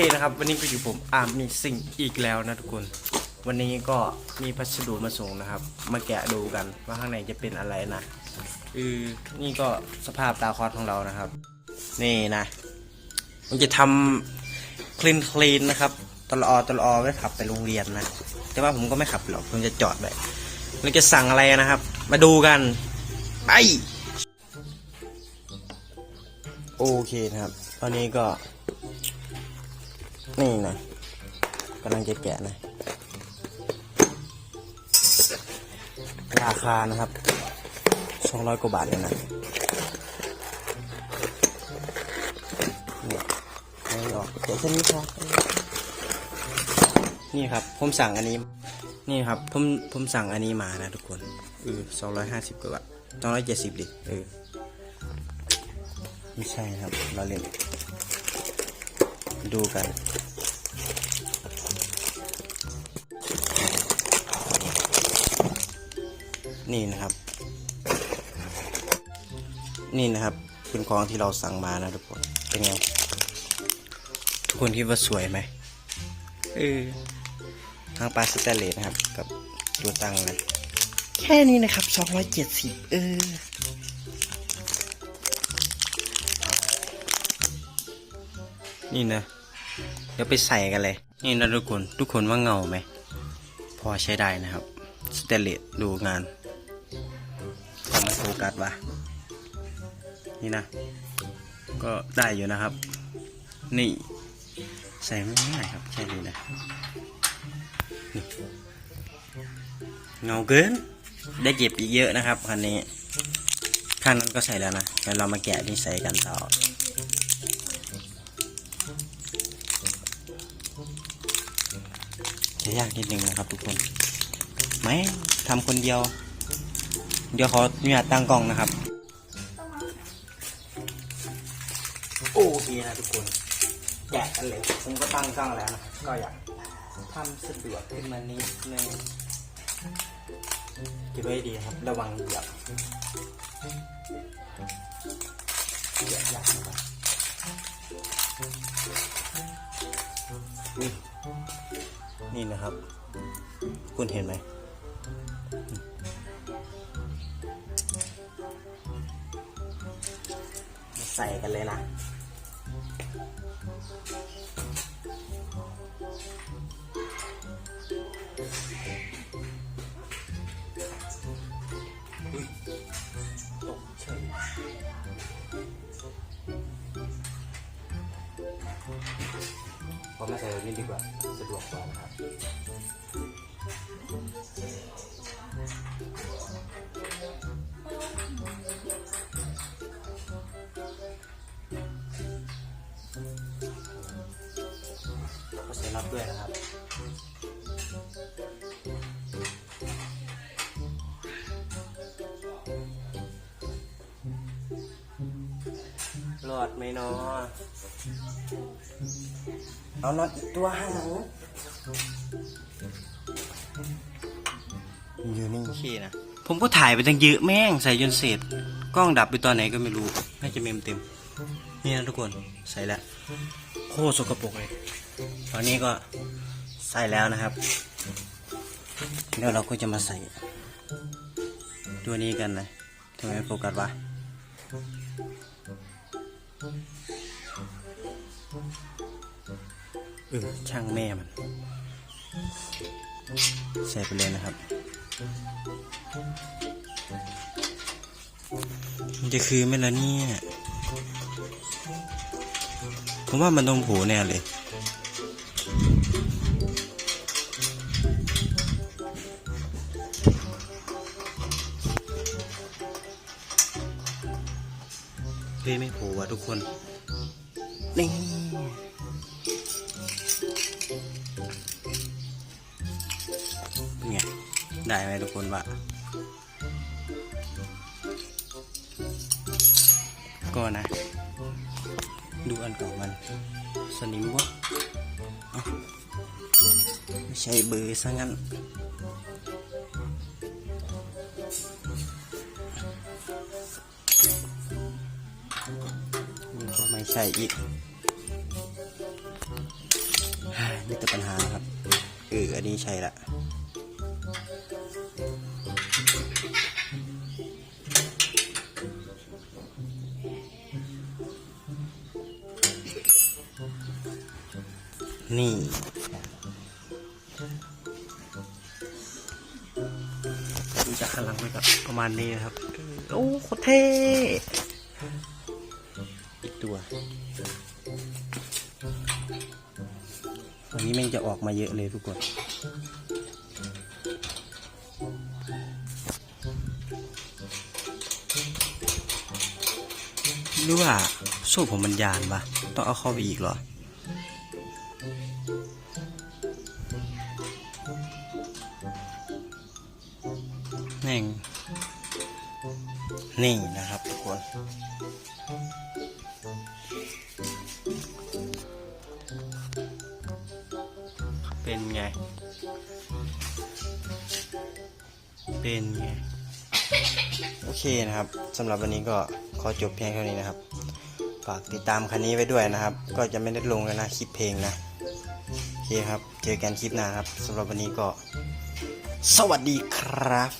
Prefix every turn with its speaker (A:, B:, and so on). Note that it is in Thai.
A: เคนะครับ วันนี้ก็อยู่ผมอาร์มมีสิ่งอีกแล้วนะทุกคน วันนี้ก็มีพัสดุมาส่งนะครับ มาแกะดูกันว่าข้างในจะเป็นอะไรนะคือนี่ก็สภาพตาคอสของเรานะครับ นี่นะ มันจะทำคลีนคลีนนะครับตลอดตลอดไว้ขับไปโรงเรียนนะ แต่ว่าผมก็ไม่ขับหรอกผมจะจอดไว้มันจะสั่งอะไรนะครับ มาดูกันไปโอเคนะครับ ตอนนี้ก็ นี่นะกำลังจะแกะนะ ราคานะครับสองร้อยกว่าบาทเลยนะเนี่ยไม่ออกเดี๋ยวเส้นนี้ครับนี่ครับ ผมสั่งอันนี้ นี่ครับ ผม ผมสั่งอันนี้มานะทุกคนเออสองร้อยห้าสิบกว่าบาทสองร้อยเจ็ดสิบดิเออไม่ใช่ครับ เราเล่นดูกัน นี่นะครับ นี่นะครับเป็นของที่เราสั่งมานะทุกคนเป็นไงทุกคนคิดว่าสวยไหมเออทางปลาสแตนเลสนะครับ กับตัวตังนะแค่นี้นะครับสองร้อยเจ็ดสิบเออนี่นะ เดี๋ยวไปใส่กันเลย นี่นะทุกคน ทุกคนว่าเงาไหม พอใช้ได้นะครับ สเตนเลสดูงาน ทำมาโฟกัสวะนี่นะ ก็ได้อยู่นะครับ นี่ใส่ไม่ง่ายครับแค่นี้นะนี่เงาเกิน ได้เก็บอีกเยอะนะครับคันนี้ข้างนั้นก็ใส่แล้วนะเดี๋ยวเรามาแกะที่ใส่กันต่อจะยากนิดนึงนะครับทุกคน ไหมทำคนเดียว เดี๋ยวขออนุญาตตั้งกล้องนะครับ โอเคนะทุกคนแกะกันเลยผมก็ตั้งกล้องแล้วนะก็อยากทำสะดวกขึ้นมานิดนึงเก็บไว้ดีครับ ระวังเหยียบเหยียบยากนะครับนี่นี่นะครับ คุณเห็นไหม ใส่กันเลยนะตกเฉยผมมาใส่แบบนี้ดีกว่า สะดวกกว่านะครับ ก็ใส่น็อตด้วยนะครับรอดไหมเนาะเอานอตอีกตัวหาง อยู่นี่ขี้นะ ผมก็ถ่ายไปตั้งเยอะแม่งใส่จนเสร็จ กล้องดับไปตอนไหนก็ไม่รู้ น่าจะเมมเต็ม นี่นะทุกคน ใส่แล้วโคตรสกปรกเลย ตอนนี้ก็ใส่แล้วนะครับเดี๋ยวเราก็จะมาใส่ ตัวนี้กันนะทำไมไม่โฟกัสวะเออช่างแม่มัน ใส่ไปเลยนะครับมันจะคือไหมล่ะเนี่ยผมว่ามันต้องโผล่แน่เลยเฮ้ยไม่โผล่ว่ะทุกคนนี่ ได้ไหมทุกคนวะก็นะ ดูอันเก่ามัน สนิมวะอ้าไม่ใช่เบอร์ซะงั้นนไม่ใช่อีกเฮ้ยมีแต่ปัญหาครับ เออ อันนี้ใช่ละ นี่จากข้างหลังไปก่อนประมาณนี้นะครับ โอ้โคตรเท่อีกตัววันนี้แม่งจะออกมาเยอะเลยทุกคนหรือว่าโซ่ผมมันยานปะต้องเอาเข้าไปอีกเหรอ แม่งนี่นะครับทุกคนเป็นไง เป็นไง โอเคนะครับสำหรับวันนี้ก็ขอจบเพียงเท่านี้นะครับ ฝากติดตามคันนี้ไว้ด้วยนะครับ ก็จะไม่ได้ลงแล้วนะคลิปเพลงนะ เคครับ เจอกันคลิปหน้าครับสำหรับวันนี้ก็ สวัสดีครับ